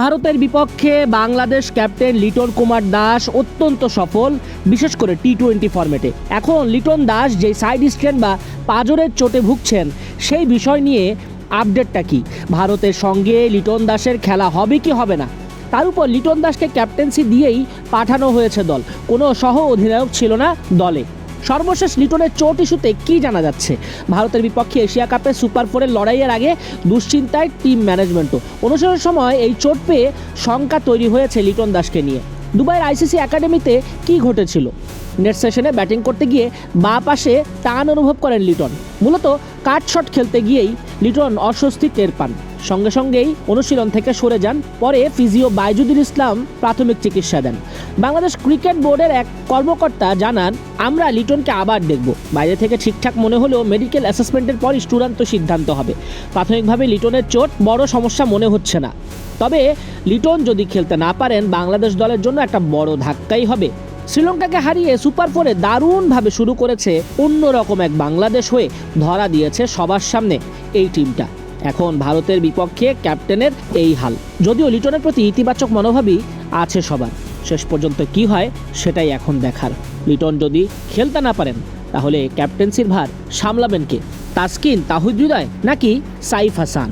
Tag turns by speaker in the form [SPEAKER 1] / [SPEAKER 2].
[SPEAKER 1] ভারতের বিপক্ষে বাংলাদেশ ক্যাপ্টেন লিটন কুমার দাস অত্যন্ত সফল, বিশেষ করে টি টোয়েন্টি ফরম্যাটে। এখন লিটন দাস যে সাইড স্ট্রেন বা পাজরের চোটে ভুগছেন, সেই বিষয় নিয়ে আপডেটটা কি? ভারতের সঙ্গে লিটন দাসের খেলা হবে কি হবে না? তার উপর লিটন দাসকে ক্যাপ্টেন্সি দিয়েই পাঠানো হয়েছে দল। কোনো সহ অধিনায়ক ছিল না দলে। সর্বশেষ লিটনের চোট ইস্যুতে কি জানা যাচ্ছে? ভারতের বিপক্ষে এশিয়া কাপে সুপার ফোরের লড়াইয়ের আগে দুশ্চিন্তায় টিম ম্যানেজমেন্টও। অনুশীলনের সময় এই চোট পেয়ে শঙ্কা তৈরি হয়েছে লিটন দাসকে নিয়ে। দুবাইয়ের আইসিসি একাডেমিতে কি ঘটেছিল? নেট সেশনে ব্যাটিং করতে গিয়ে বাঁ পাশে টান অনুভব করেন লিটন। মূলত কাট শট খেলতে গিয়েই লিটন অস্বস্তি টের পান। সঙ্গে সঙ্গেই অনুশীলন থেকে সরে যান, পরে ফিজিও বাইজুদুল ইসলাম প্রাথমিক চিকিৎসা দেন। বাংলাদেশ ক্রিকেট বোর্ডের এক কর্মকর্তা জানান, আমরা লিটনকে আবার দেখব। বাইরে থেকে ঠিকঠাক মনে হলেও মেডিকেল অ্যাসেসমেন্টের পরই চূড়ান্ত সিদ্ধান্ত হবে। প্রাথমিকভাবে লিটনের চোট বড় সমস্যা মনে হচ্ছে না। তবে লিটন যদি খেলতে না পারেন, বাংলাদেশ দলের জন্য একটা বড় ধাক্কাই হবে। শ্রীলঙ্কাকে হারিয়ে সুপার ফোরে দারুণভাবে শুরু করেছে অন্যরকম এক বাংলাদেশ হয়ে ধরা দিয়েছে সবার সামনে এই টিমটা। এখন ভারতের বিপক্ষে ক্যাপ্টেনের এই হাল। যদিও লিটনের প্রতি ইতিবাচক মনোভাবই আছে সবার। শেষ পর্যন্ত কি হয় সেটাই এখন দেখার। লিটন যদি খেলতে না পারেন, তাহলে ক্যাপ্টেন্সির ভার সামলাবেন কে? তাসকিন, তাহিদ হৃদয় নাকি সাইফ হাসান?